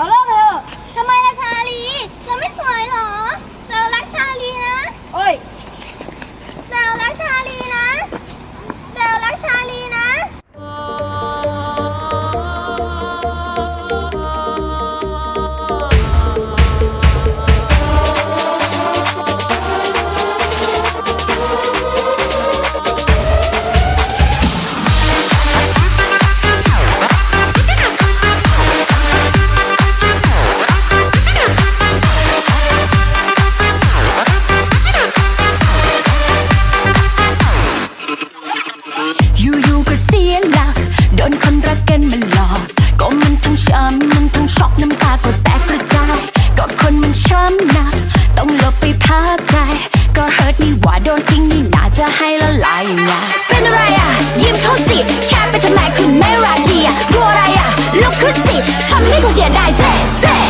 Hello, เป็นอะไรอะยิ้มเขาสิ แค่ไปทำไมคุณไม่รักดีอะกลัวอะไรอะลุกขึ้นสิทำให้คุณเสียดายเซ่เซ่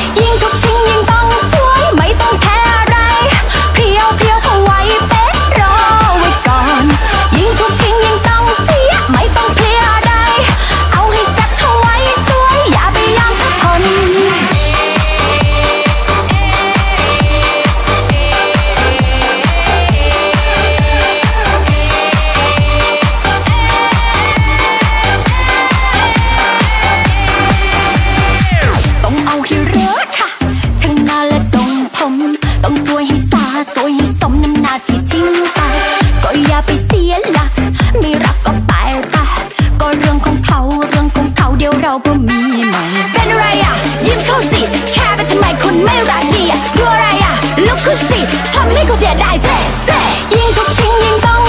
ก็มีใหม่ เป็นไรอะ ยิ้มเข้าสิแค่ไปทำไมคนไม่รักดีอะกลัวอะไรอะลุกขึ้นสิทำให้เขาเสียดายเซ่เซ่ยิ่งทุกทิ้งยิ่งต้อง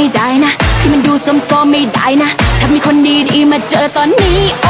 ไม่ได้นะ ที่มันดูสมโซไม่ได้นะ ถ้ามีคนดีๆมาเจอตอนนี้